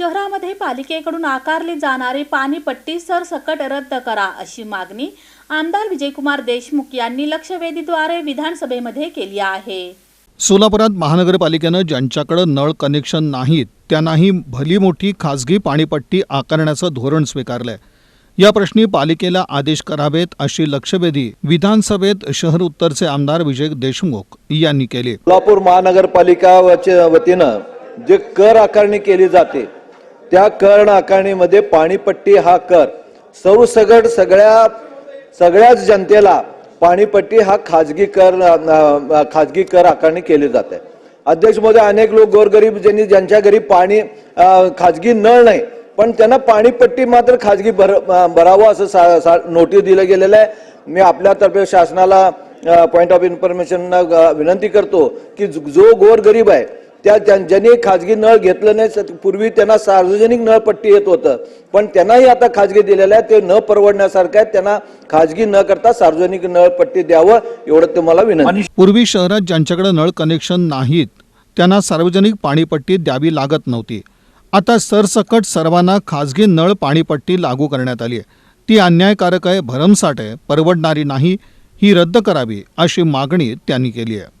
शहरामध्ये पालिकेकडून आकारली जाणारी पाणीपट्टी सरसकट रद्द करा अशी मागणी आमदार विजयकुमार देशमुख यांनी लक्षवेधीद्वारे विधानसभेमध्ये केली आहे. सोलापुरात महानगरपालिकेनं ज्यांच्याकडं नळ कनेक्शन नाहीत त्यांनाही भली मोठी खासगी पाणीपट्टी आकारण्याचं धोरण स्वीकारलंय. या प्रश्नी पालिकेला आदेश करावेत अशी लक्षवेधी विधानसभेत शहर उत्तरचे आमदार विजय देशमुख यांनी केली. सोलापूर महानगरपालिका वतीनं जे कर आकारणी केली जाते त्या कर आकारणीमध्ये पाणीपट्टी हा कर. सर्वसगट सगळ्या सगळ्याच जनतेला पाणीपट्टी हा खाजगी कर खाजगी कर आकारणी केली जाते. अध्यक्ष महोदय अनेक लोक गोरगरीब ज्यांनी ज्यांच्या घरी पाणी खाजगी नळ नाही पण त्यांना पाणीपट्टी मात्र खाजगी भर भरावं असं सा, सा, नोटीस दिलं गेलेलं आहे. मी आपल्यातर्फे शासनाला पॉईंट ऑफ इन्फॉर्मेशन विनंती करतो की जो गोरगरीब आहे त्या ज्यांनी खाजगी नळ घेतलं नाही पूर्वी त्यांना सार्वजनिक नळपट्टी येत होतं. पण त्यांनाही आता खाजगी दिलेलं आहे ते न परवडण्यासारखं आहे त्यांना खाजगी न करता सार्वजनिक नळपट्टी द्यावं एवढं तुम्हाला विनंती. पूर्वी शहरात ज्यांच्याकडे नळ कनेक्शन नाहीत त्यांना सार्वजनिक पाणीपट्टी द्यावी लागत नव्हती. आता सरसकट सर्वांना खाजगी नळ पाणीपट्टी लागू करण्यात आली आहे. ती अन्यायकारक आहे भरमसाठ आहे परवडणारी नाही ही रद्द करावी अशी मागणी त्यांनी केली आहे.